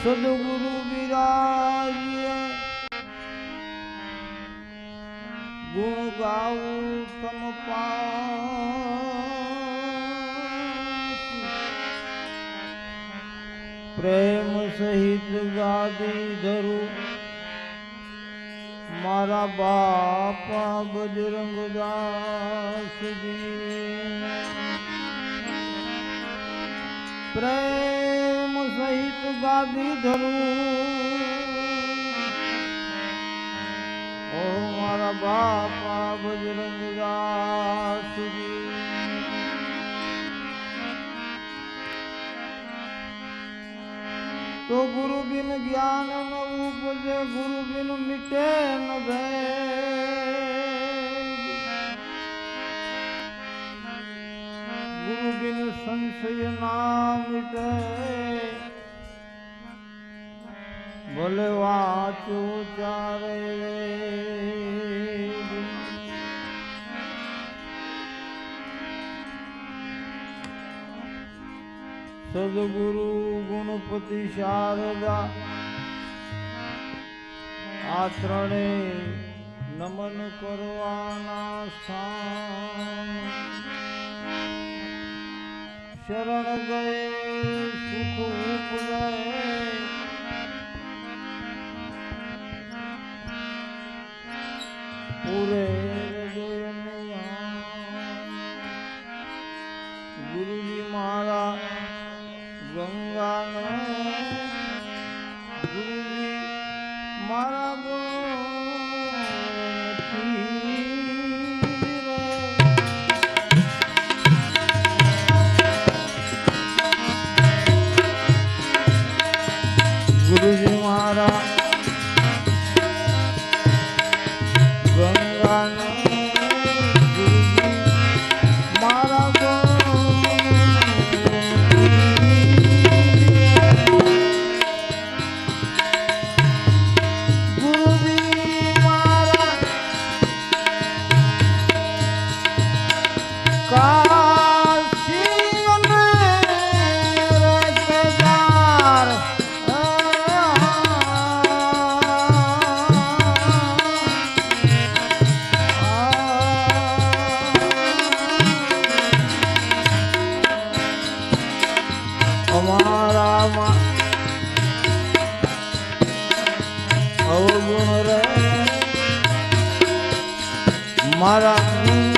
સદગુરુ વિરાજીએ ગુણ ગાવું તમ પ્રેમ સહિત ગાદી ધરું મારા બાપા બજરંગ દાસજી પ્રેમ ગાદી ધરું. ઓ મારા બાપા બજરંગ દાસજી તો ગુરુ બિન જ્ઞાન ન ઉપજે ગુરુ બિન મિટે ન ભે ગુરુ બિન સંશય ના મિટે ભલે વાંચો ચારે. સદગુરુ ગુણપતિ શારદા આ ત્રણે નમન કરવાના સ્થાન શરણ ગયે, સુખ ઉપજે Bye. મારા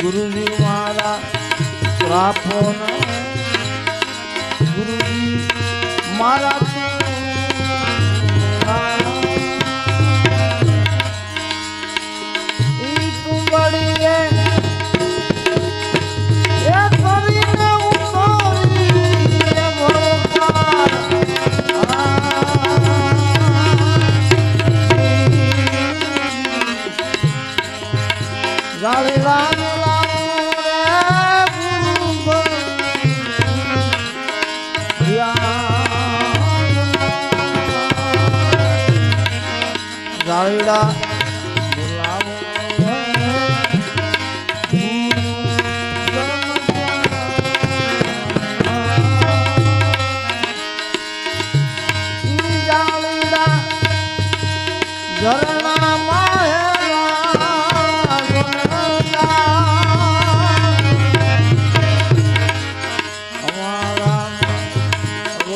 ગુરુજી મારા શ્રાપો ગુરુજી મારા ગાળી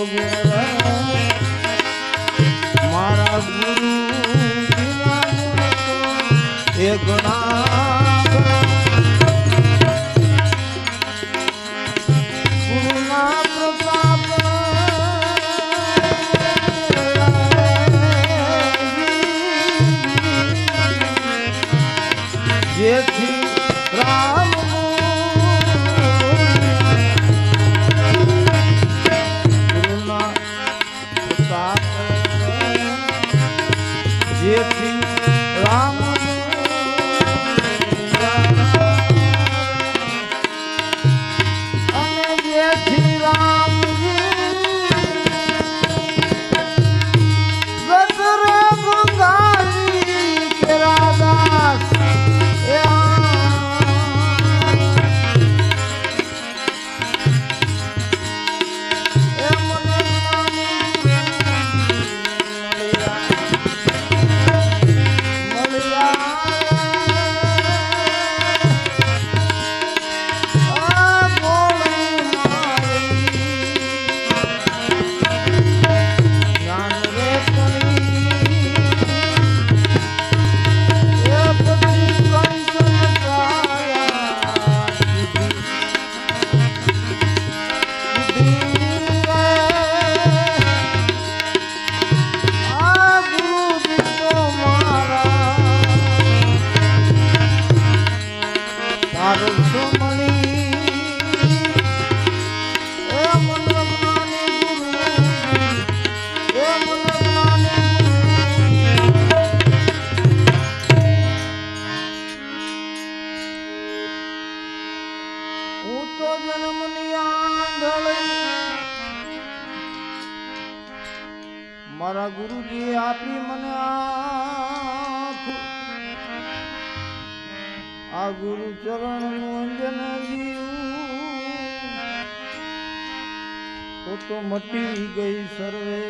મારા ગુરુ ચરણ અંજન તો તો મટી ગઈ સર્વે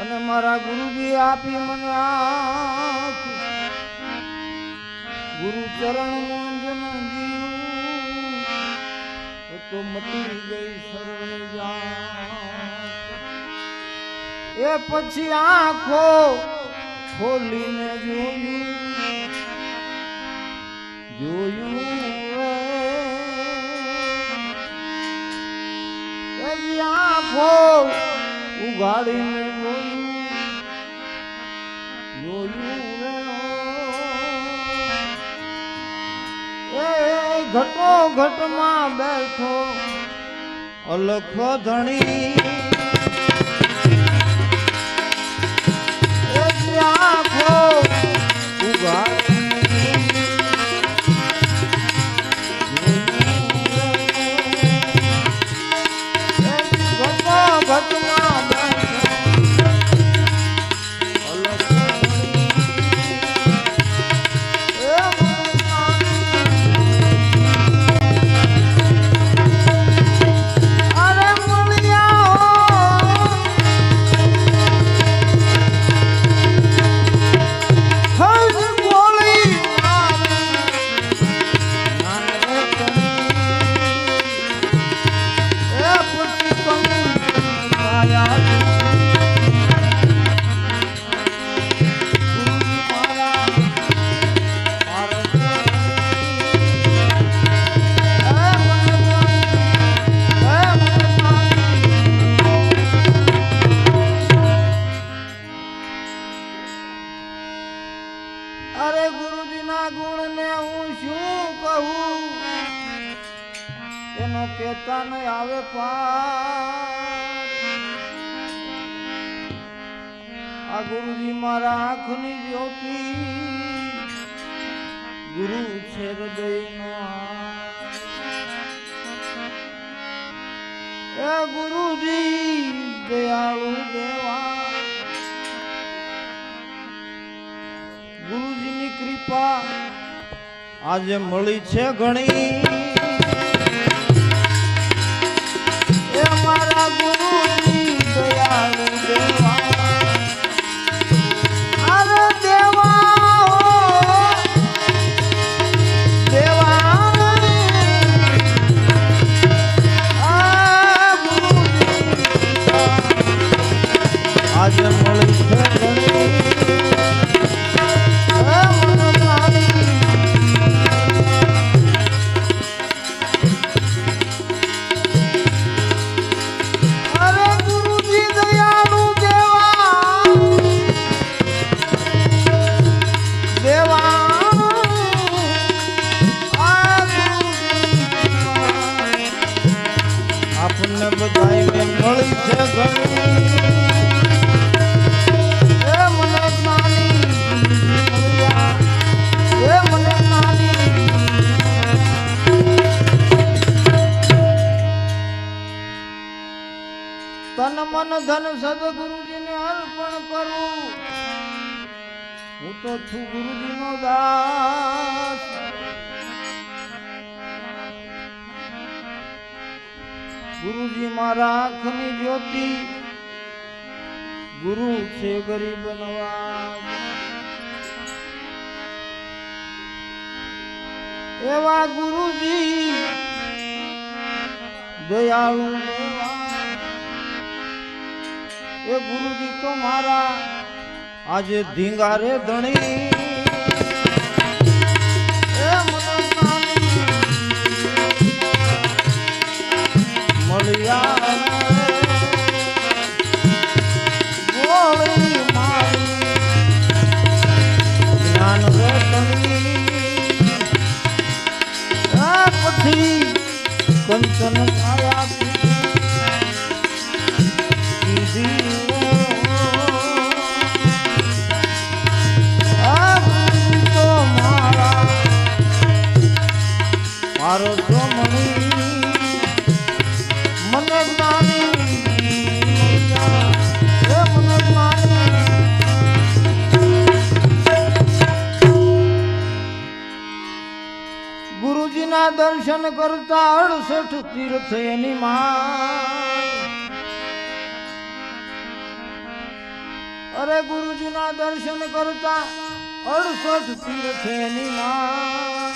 અને મારા ગુરુજી આપી મને આંખ. ગુરુ ચરણ મંજન તો મટી ગઈ સર્વે જાત. એ પછી આંખો ખોલીને જોયું. જોયું આંખો ઉગાડીને જોયું. ઘટો ઘટમાં બેઠો અલખ ધણી. એનો કેતા ન આવે પાર. આ ગુરુજી મારા આંખની જ્યોતિ, ગુરુ છે હૃદયનો એ ગુરુજી, દયાળુ દેવા. ગુરુજીની કૃપા આજે મળી છે ઘણી. તન મન ધન સદગુરુજીને અર્પણ કરું. હું તો છું ગુરુજીનો દાસ. ગુરુજી મારા આંખની જ્યોતિ, ગુરુ છે ગરીબ નવાજ એવા ગુરુજી દયાળુ એ ગુરુજી તો મારા આજે ધીંગારે ધણી. કંચન કરતા અડસઠ તીર્થ એની માં અરે ગુરુજીના દર્શન કરતા અડસઠ તીર્થ એની માં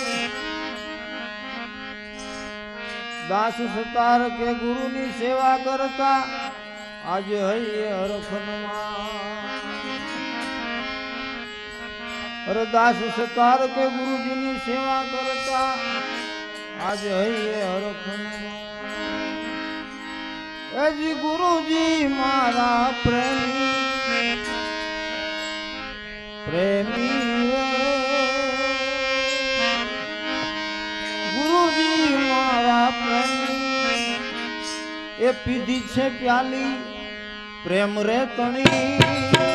દાસ સતાર કે ગુરુની સેવા કરતા આજે હૈયે અરે દાસ સતાર કે ગુરુજીની સેવા કરતા આજે હૈયે હરખનમાં એજી ગુરુજી મારા પ્રેમી પ્રેમી ગુરુજી મારા પ્રેમી, એ પીધી છે પ્યાલી, પ્રેમ રે તણી.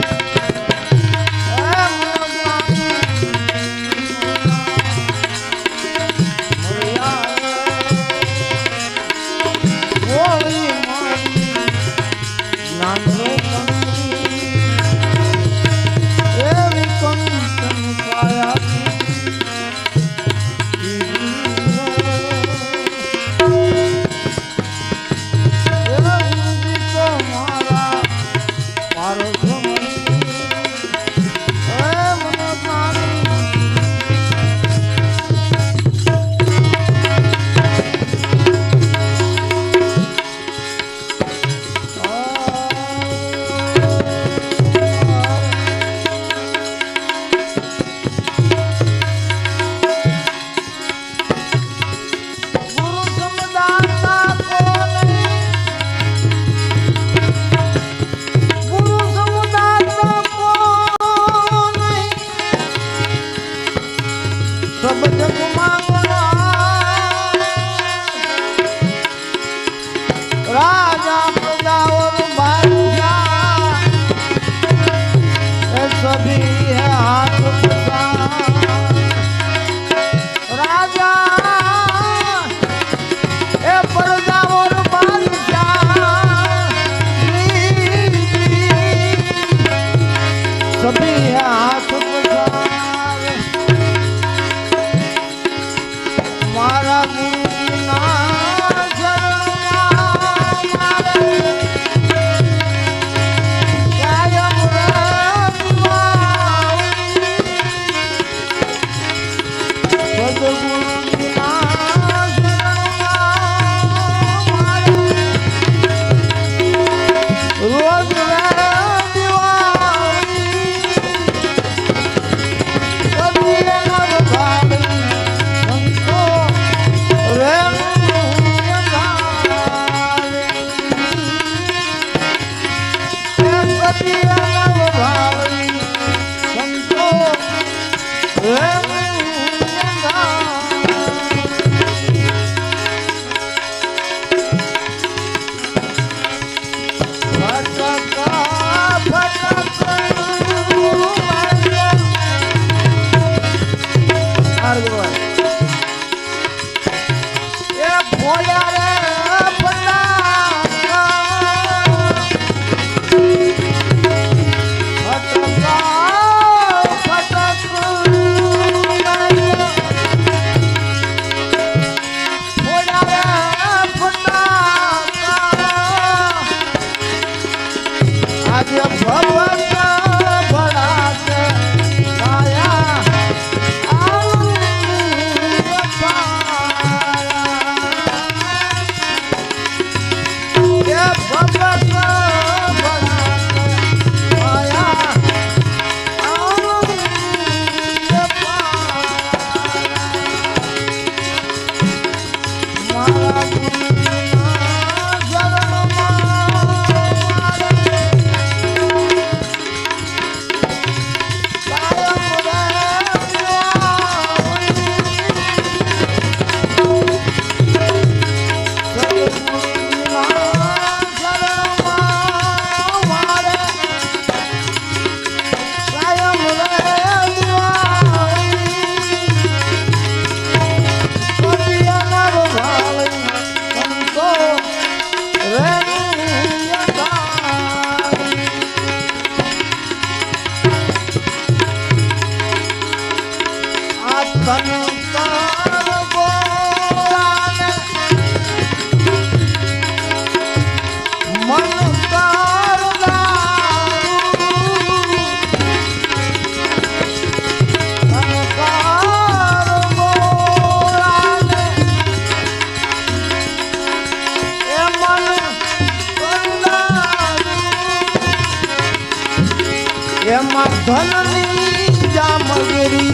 ધનની જામગરી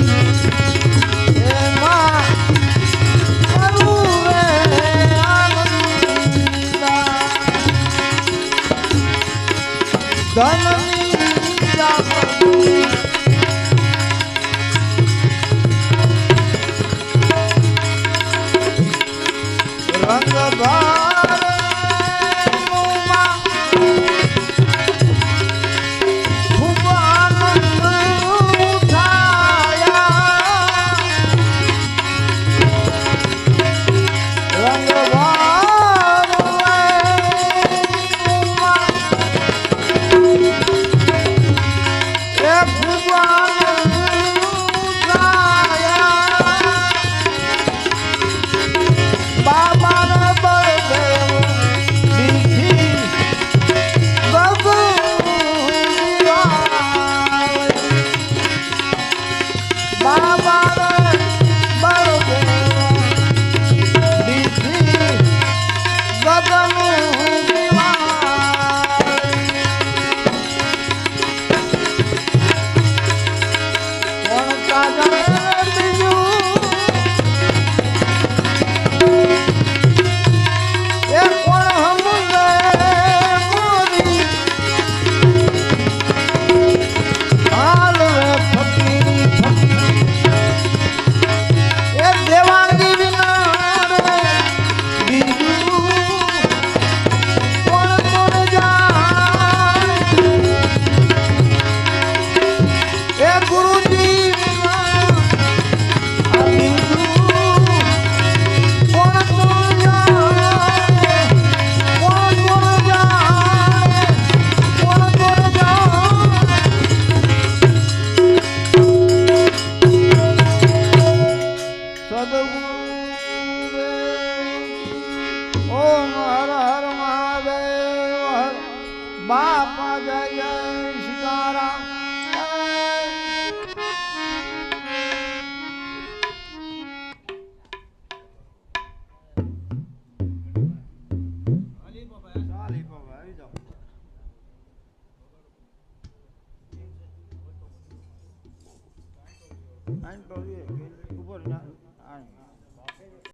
એમાં રંગ ભારતમાં